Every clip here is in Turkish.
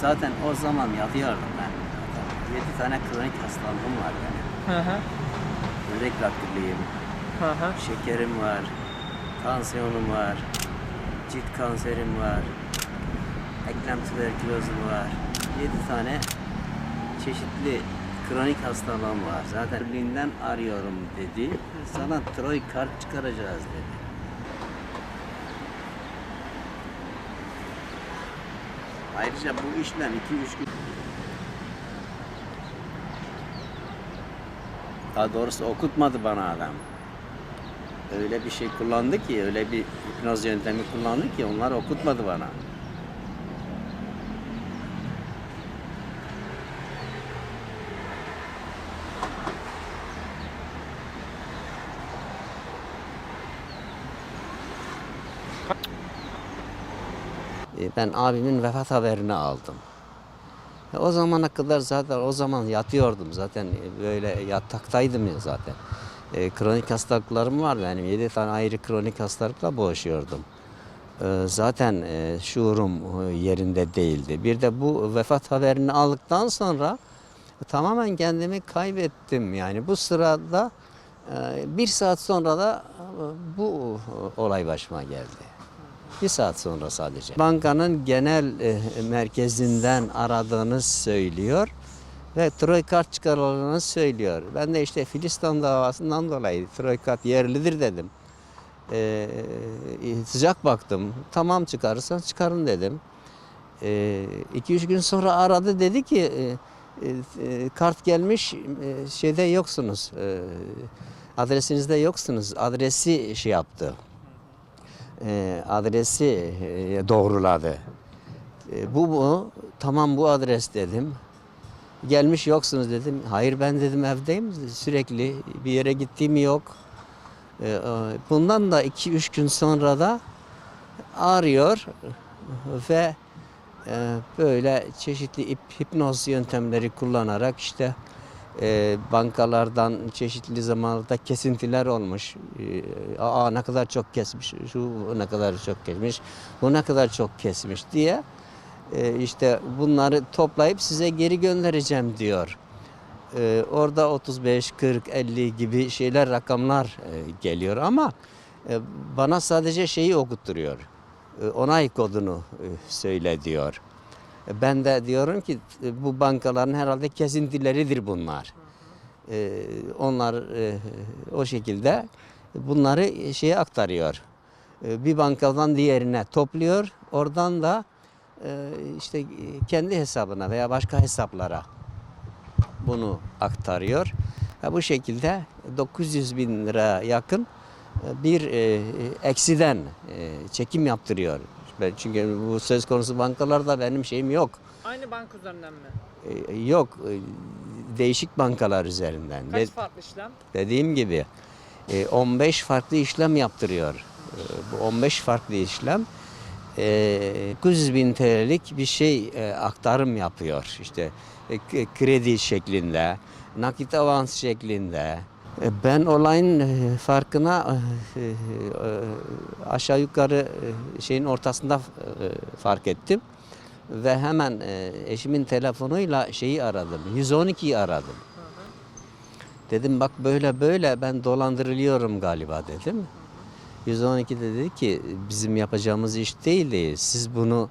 Zaten o zaman yatıyordum ben. 7 tane kronik hastalığım var yani. Hı hı. Böbrek rahatlıyım, Hı hı. şekerim var, tansiyonum var, cilt kanserim var, eklem tüberkülozum var. 7 tane çeşitli kronik hastalığım var. Zaten Berlin'den arıyorum dedi. Sana Troy kart çıkaracağız dedi. Ayrıca bu işlem 2-3 gün Daha doğrusu okutmadı bana adam. Öyle bir şey kullandı ki, öyle bir hipnoz yöntemi kullandı ki onlar okutmadı bana. Ben abimin vefat haberini aldım. E, O zamana kadar zaten o zaman yatıyordum zaten e, böyle yataktaydım ya zaten. E, kronik hastalıklarım vardı benim. 7 tane ayrı kronik hastalıkla boğuşuyordum. E, zaten e, şuurum e, yerinde değildi. Bir de bu vefat haberini aldıktan sonra tamamen kendimi kaybettim. Yani bu sırada e, bir saat sonra da bu olay başıma geldi. Bir saat sonra sadece. Bankanın genel e, merkezinden aradığını söylüyor ve Troy kart çıkarıldığını söylüyor. Ben de işte Filistin davasından dolayı Troy kart yerlidir dedim. E, sıcak baktım. Tamam çıkarırsan çıkarın dedim. 2-3 gün sonra aradı dedi ki e, e, kart gelmiş e, şeyde yoksunuz. E, adresinizde yoksunuz. Adresi şey yaptı e, adresi e, doğruladı. E, bu bu tamam bu adres dedim. Gelmiş yoksunuz dedim. Hayır ben dedim evdeyim. Sürekli bir yere gittiğim yok. Bundan da 2-3 gün sonra da arıyor ve böyle çeşitli ip- hipnoz yöntemleri kullanarak işte e, bankalardan çeşitli zamanlarda kesintiler olmuş. E, aa ne kadar çok kesmiş, şu ne kadar çok kesmiş, bu ne kadar çok kesmiş diye e, işte bunları toplayıp size geri göndereceğim diyor. E, orada 35, 40, 50 gibi şeyler rakamlar e, geliyor ama e, bana sadece şeyi okutturuyor. Onay kodunu e, söyle diyor. E, Ben de diyorum ki e, bu bankaların herhalde kesintileridir bunlar. E, onlar o şekilde bunları şeye aktarıyor. Bir bankadan diğerine topluyor. Oradan da işte kendi hesabına veya başka hesaplara bunu aktarıyor. Ve bu şekilde 900 bin lira yakın bir eksiden çekim yaptırıyor. Ben çünkü bu söz konusu bankalarda benim şeyim yok. Aynı bank üzerinden mi? E, yok e, değişik bankalar üzerinden. Kaç De- farklı işlem? dediğim gibi e, 15 farklı işlem yaptırıyor. E, Bu 15 farklı işlem e, 900 bin TL'lik bir şey e, aktarım yapıyor. İşte e, kredi şeklinde, nakit avans şeklinde. E, Ben olayın e, farkına e, aşağı yukarı şeyin ortasında fark ettim. Ve hemen eşimin telefonuyla şeyi aradım. 112'yi aradım. Dedim bak böyle böyle ben dolandırılıyorum galiba dedim. 112 de dedi ki bizim yapacağımız iş değil. Siz bunu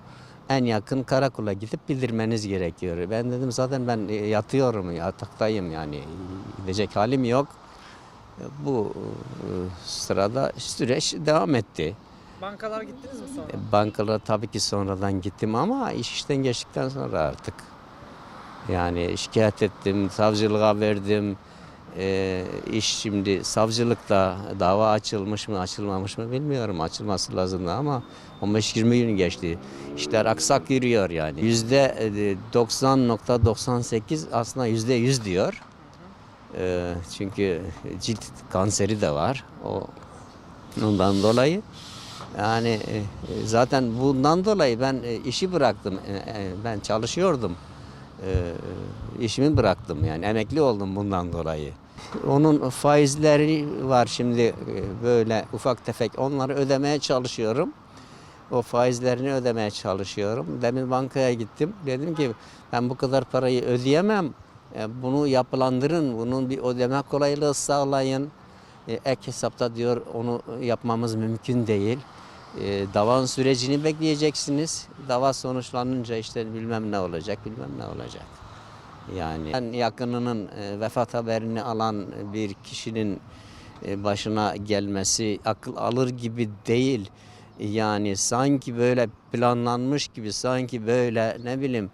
en yakın karakola gidip bildirmeniz gerekiyor. Ben dedim zaten ben yatıyorum, yataktayım yani gidecek halim yok. Bu e, sırada süreç devam etti. Bankalara gittiniz mi sonra? E, Bankalara tabii ki sonradan gittim ama iş işten geçtikten sonra artık. Yani şikayet ettim, savcılığa verdim. E, iş şimdi savcılıkta dava açılmış mı açılmamış mı bilmiyorum. Açılması lazımdı ama 15-20 gün geçti. İşler aksak yürüyor yani. Yüzde e, 90.98 aslında yüzde 100 diyor. E, çünkü cilt kanseri de var. O ondan dolayı. Yani e, zaten bundan dolayı ben e, işi bıraktım. E, e, Ben çalışıyordum. E, işimi bıraktım yani emekli oldum bundan dolayı. Onun faizleri var şimdi e, böyle ufak tefek onları ödemeye çalışıyorum. O faizlerini ödemeye çalışıyorum. Demin bankaya gittim. Dedim ki ben bu kadar parayı ödeyemem. E, Bunu yapılandırın. Bunun bir ödeme kolaylığı sağlayın. E, Ek hesapta diyor onu yapmamız mümkün değil. E, Dava sürecini bekleyeceksiniz. Dava sonuçlanınca işte bilmem ne olacak, bilmem ne olacak. Yani ben yakınının vefat haberini alan bir kişinin başına gelmesi akıl alır gibi değil. Yani sanki böyle planlanmış gibi, sanki böyle ne bileyim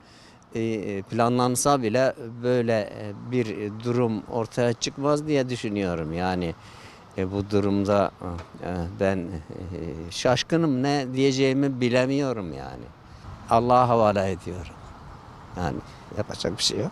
planlansa bile böyle e, bir durum ortaya çıkmaz diye düşünüyorum. Yani e, bu durumda e, ben e, şaşkınım ne diyeceğimi bilemiyorum yani. Allah'a havale ediyorum. Yani yapacak bir şey yok.